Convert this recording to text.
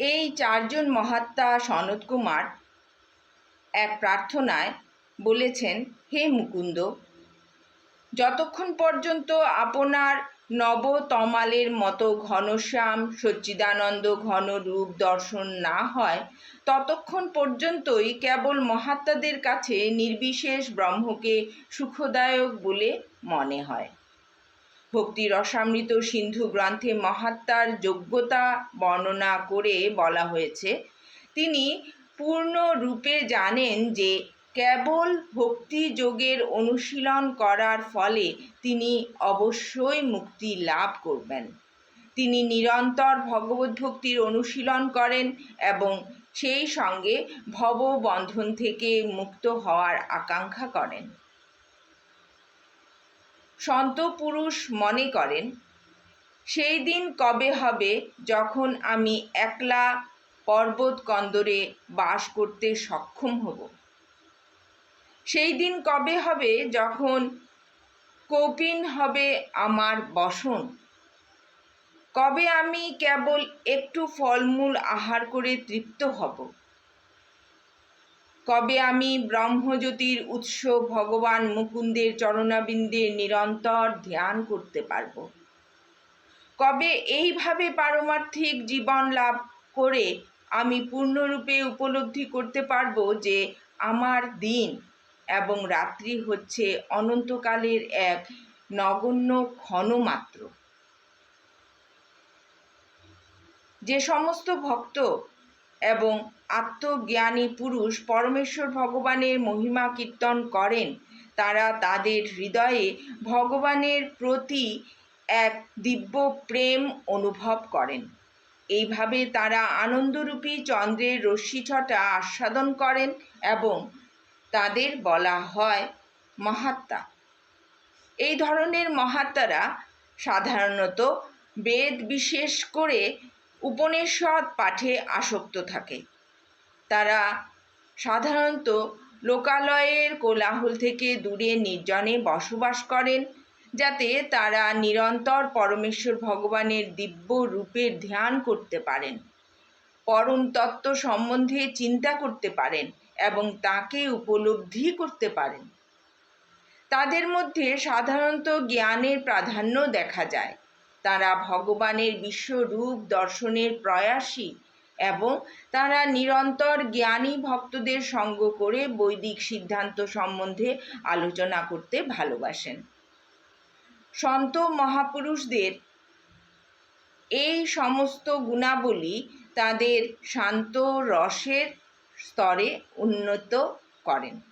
এই চারজন মহাত্মা সনৎ কুমার এক প্রার্থনায় বলেছেন, হে মুকুন্দ, যতক্ষণ পর্যন্ত আপনার নবতমালের মতো ঘনশ্যাম সচ্চিদানন্দ ঘন রূপ দর্শন না হয়, ততক্ষণ পর্যন্তই কেবল মহাত্মাদের কাছে নির্বিশেষ ব্রহ্মকে সুখদায়ক বলে মনে হয়। ভক্তি রসামৃত সিন্ধু গ্রন্থে মহাত্মার যোগ্যতা বর্ণনা করে বলা হয়েছে। তিনি পূর্ণ রূপে জানেন যে কেবল ভক্তি যোগের অনুশীলন করার ফলে তিনি অবশ্যই মুক্তি লাভ করবেন। তিনি নিরন্তর ভগবত ভক্তির অনুশীলন করেন এবং সেই সঙ্গে ভববন্ধন থেকে মুক্ত হওয়ার আকাঙ্ক্ষা করেন। সন্ত পুরুষ মনে করেন, সেই দিন কবে হবে যখন আমি একলা পর্বত কন্দরে বাস করতে সক্ষম হব? সেই দিন কবে হবে যখন কৌপিন হবে আমার বসন? কবে আমি কেবল একটু ফলমূল আহার করে তৃপ্ত হব? কবে আমি ব্রহ্মজ্যোতির উৎস ভগবান মুকুন্দের চরণাবিন্দের নিরন্তর ধ্যান করতে পারব? কবে এইভাবে পারমার্থিক জীবন লাভ করে আমি পূর্ণরূপে উপলব্ধি করতে পারব যে আমার দিন এবং রাত্রি হচ্ছে অনন্তকালের এক নগণ্য ক্ষণ মাত্র যে সমস্ত ভক্ত এবং আত্মজ্ঞানী পুরুষ পরমেশ্বর ভগবানের মহিমা কীর্তন করেন। তারা তাদের হৃদয়ে ভগবানের প্রতি এক দিব্য প্রেম অনুভব করেন। এইভাবে তারা আনন্দরূপী চন্দ্রের রশ্মিছটা আস্বাদন করেন এবং তাদের বলা হয় মহাত্মা। এই ধরনের মহাত্মারা সাধারণত বেদ বিশেষ করে উপনিষদ পাঠে আসক্ত থাকে। তারা সাধারণত লোকালয়ের কোলাহল থেকে দূরে নির্জনে বসবাস করেন, যাতে তারা নিরন্তর পরমেশ্বর ভগবানের দিব্য রূপের ধ্যান করতে পারেন, পরম তত্ত্ব সম্বন্ধে চিন্তা করতে পারেন এবং তাকে উপলব্ধি করতে পারেন। তাদের মধ্যে সাধারণত জ্ঞানের প্রাধান্য দেখা যায়। তারা ভগবানের বিশ্বরূপ দর্শনের প্রয়াসী এবং তারা নিরন্তর জ্ঞানী ভক্তদের সঙ্গ করে বৈদিক সিদ্ধান্ত সম্বন্ধে আলোচনা করতে ভালোবাসেন। সন্ত মহাপুরুষদের এই সমস্ত গুণাবলী তাদের শান্ত রসের স্তরে উন্নত করেন।